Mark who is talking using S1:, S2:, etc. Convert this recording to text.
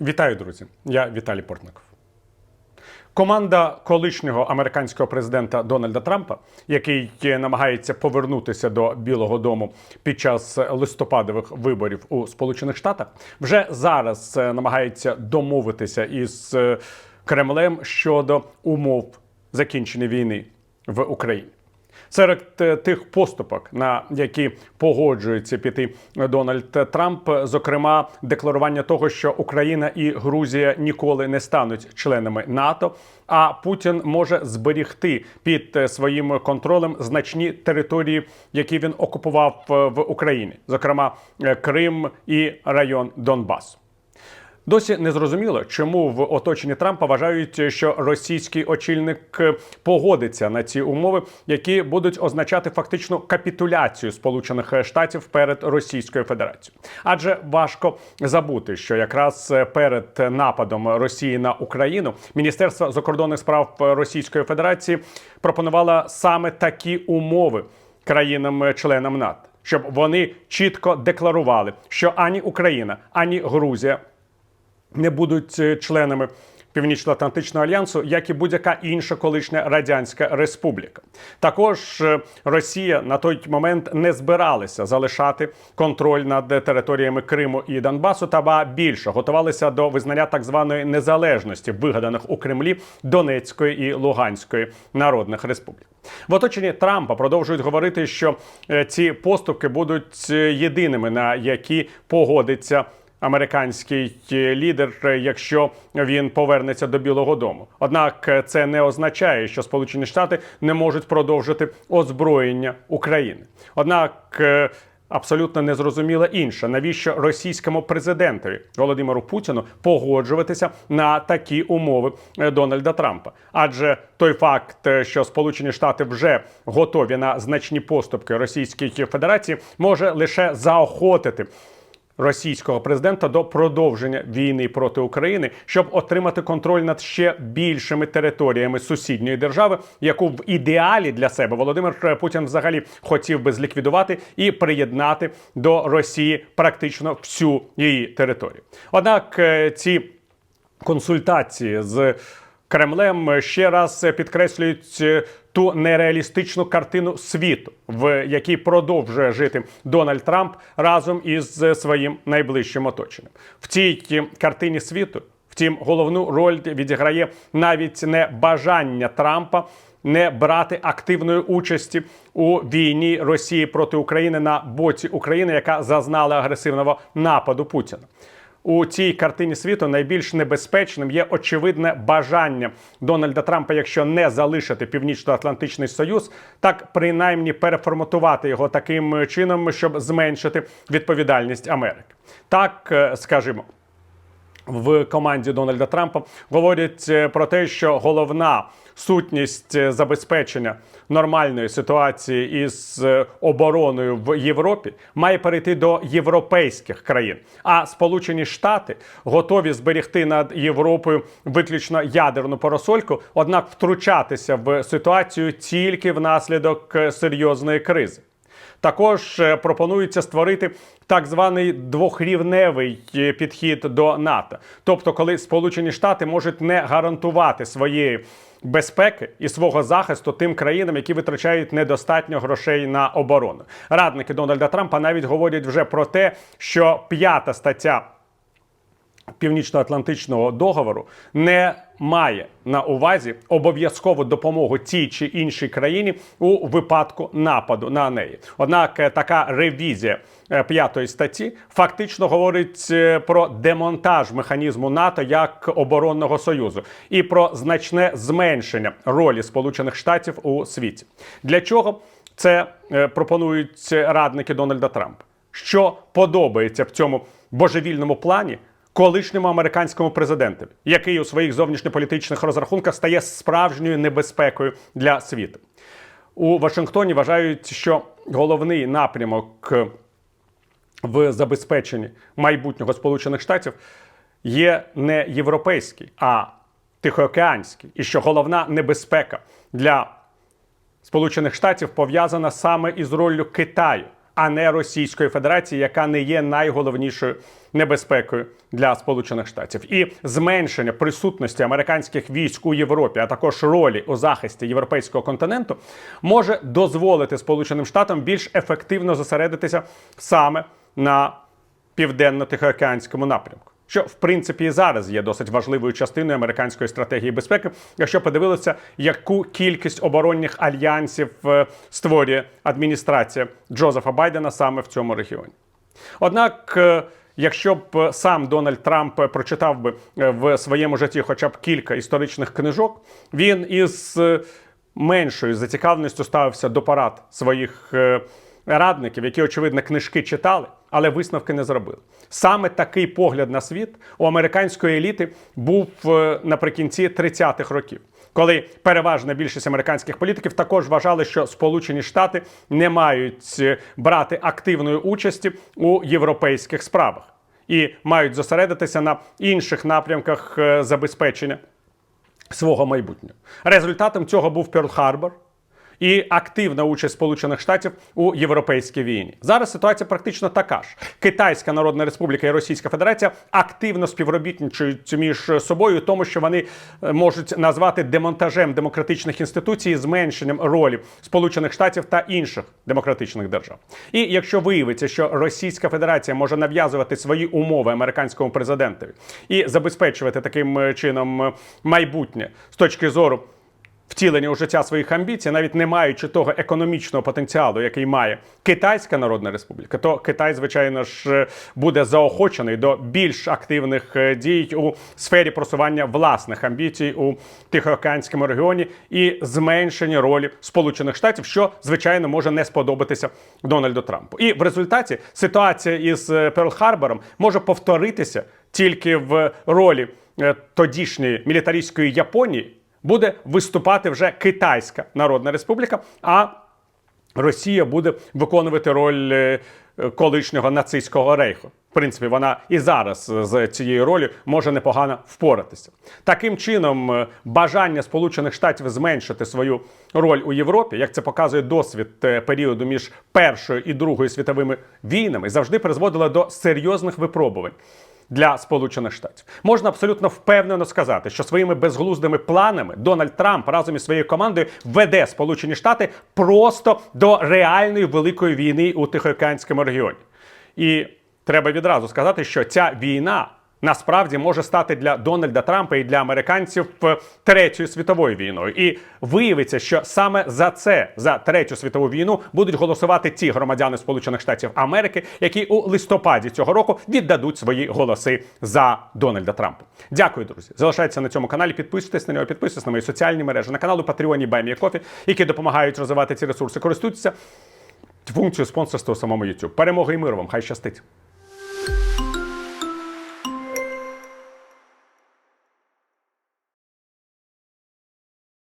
S1: Вітаю, друзі! Я Віталій Портников. Команда колишнього американського президента Дональда Трампа, який намагається повернутися до Білого Дому під час листопадових виборів у Сполучених Штатах, вже зараз е, намагається домовитися із е, Кремлем щодо умов закінчення війни в Україні. Серед е, тих поступок, на які погоджується піти Дональд Трамп, зокрема декларування того, що Україна і Грузія ніколи не стануть членами НАТО. А Путін може зберігти під е, своїм контролем значні території, які він окупував е, в Україні, зокрема Крим і район Донбасу. Досі не зрозуміло, чому в оточенні Трампа вважають, що російський очільник е, погодиться на ці умови, які будуть означати фактично капітуляцію Сполучених Штатів перед Російською Федерацією. Адже важко забути, що якраз е, перед нападом Росії на Україну Міністерство закордонних справ Російської Федерації пропонувало саме такі умови країнам-членам НАТО, щоб вони чітко декларували, що ані Україна, ані Грузія не будуть е, членами Північно-Атлантичного альянсу, як і будь-яка інша колишня радянська республіка. Також е, Росія на той момент не збиралася залишати контроль над територіями Криму і Донбасу, та ба більше готувалися до визнання так званої незалежності, вигаданих у Кремлі Донецької і Луганської народних республік. В оточенні Трампа продовжують говорити, що е, ці поступки будуть єдиними, на які погодиться американський е, лідер, е, якщо він повернеться до Білого Дому. Однак е, це не означає, що Сполучені Штати не можуть продовжити озброєння України. Однак Абсолютно незрозуміло інше, навіщо російському президентові Володимиру Путіну погоджуватися на такі умови Дональда Трампа. Адже той факт, що Сполучені Штати вже готові на значні поступки Російській Федерації, може лише заохотити російського президента до продовження війни проти України, щоб отримати контроль над ще більшими територіями сусідньої держави, яку в ідеалі для себе Володимир Путін взагалі хотів би зліквідувати і приєднати до Росії практично всю її територію. Однак е, ці консультації з Кремлем ще раз підкреслюють е, ту нереалістичну картину світу, в якій продовжує жити Дональд Трамп разом із своїм найближчим оточенням. В цій картині світу, втім, головну роль відіграє навіть не бажання Трампа. Не брати активної участі у війні Росії проти України на боці України, яка зазнала агресивного нападу Путіна у цій картині світу найбільш небезпечним є очевидне бажання Дональда Трампа, якщо не залишити Північно-Атлантичний Союз, так принаймні переформатувати його таким чином, щоб зменшити відповідальність Америки. Так е, скажімо. В команді Дональда Трампа говорять е, про те, що головна сутність е, забезпечення нормальної ситуації із е, обороною в Європі має перейти до європейських країн. А Сполучені Штати готові зберегти над Європою виключно ядерну парасольку, однак втручатися в ситуацію тільки внаслідок серйозної кризи. Також е, пропонується створити так званий двохрівневий е, підхід до НАТО, тобто, коли Сполучені Штати можуть не гарантувати своєї безпеки і свого захисту тим країнам, які витрачають недостатньо грошей на оборону. Радники Дональда Трампа навіть говорять вже про те, що п'ята стаття. Північно-Атлантичного договору не має на увазі обов'язкову допомогу тій чи іншій країні у випадку нападу на неї. Однак е, така ревізія е, п'ятої статті фактично говорить е, про демонтаж механізму НАТО як оборонного союзу і про значне зменшення ролі Сполучених Штатів у світі. Для чого це пропонують радники Дональда Трампа? Що подобається в цьому божевільному плані? Колишньому американському президентові, який у своїх зовнішньополітичних розрахунках стає справжньою небезпекою для світу. У Вашингтоні вважають, що головний напрямок в забезпеченні майбутнього Сполучених Штатів є не європейський, а тихоокеанський, і що головна небезпека для Сполучених Штатів пов'язана саме із роллю Китаю а не Російської Федерації, яка не є найголовнішою небезпекою для Сполучених Штатів, і зменшення присутності американських військ у Європі, а також ролі у захисті європейського континенту, може дозволити Сполученим Штатам більш ефективно зосередитися саме на південно-тихоокеанському напрямку. Що в принципі і зараз є досить важливою частиною американської стратегії безпеки, якщо подивилися, яку кількість оборонних альянсів е, створює адміністрація Джозефа Байдена саме в цьому регіоні. Однак, е, якщо б сам Дональд Трамп прочитав би е, в своєму житті хоча б кілька історичних книжок, він із меншою зацікавленістю ставився до парад своїх радників, які, очевидно, книжки читали, але висновки не зробили. Саме такий погляд на світ у американської еліти був наприкінці 30-х років. Коли переважна більшість американських політиків також вважали, що Сполучені Штати не мають е, брати активної участі у європейських справах і мають зосередитися на інших напрямках е, забезпечення свого майбутнього. Результатом цього був Перл-Харбор і активна участь Сполучених Штатів у європейській війні. Зараз ситуація практично така ж: Китайська Народна Республіка і Російська Федерація активно співробітничають між собою, тому що вони е, можуть назвати демонтажем демократичних інституцій, зменшенням ролі Сполучених Штатів та інших демократичних держав. І якщо виявиться, що Російська Федерація може нав'язувати свої умови американському президентові і забезпечувати таким е, чином е, майбутнє з точки зору втілення у життя своїх амбіцій, навіть не маючи того економічного потенціалу, який має Китайська Народна Республіка, то Китай, звичайно ж, е, буде заохочений до більш активних е, дій у сфері просування власних амбіцій у Тихоокеанському регіоні і зменшення ролі Сполучених Штатів, що звичайно може не сподобатися Дональду Трампу. І в результаті ситуація із е, Перл-Харбором може повторитися тільки в ролі тодішньої мілітаристської Японії буде виступати вже Китайська Народна Республіка, а Росія буде виконувати роль е, колишнього нацистського рейху. В принципі, вона і зараз з цією ролью може непогано впоратися. Таким чином, е, бажання Сполучених Штатів зменшити свою роль у Європі, як це показує досвід е, періоду між Першою і Другою світовими війнами, завжди призводило до серйозних випробувань для Сполучених Штатів. Можна абсолютно впевнено сказати, що своїми безглуздими планами Дональд Трамп разом із своєю командою веде Сполучені Штати просто до реальної великої війни у Тихоокеанському регіоні. І треба відразу сказати, що ця війна. Насправді може стати для Дональда Трампа і для американців третьою світовою війною, і виявиться, що саме за це за третю світову війну будуть голосувати ті громадяни Сполучених Штатів Америки, які у листопаді цього року віддадуть свої голоси за Дональда Трампа. Дякую, друзі. Залишайтеся на цьому каналі. Підписуйтесь на нього, підписуйтесь на мої соціальні мережі, на канал у Патреоні Баймі Кофі, які допомагають розвивати ці ресурси. Користуйтеся функцією спонсорства у самому YouTube. Перемоги і миру вам! Хай щастить!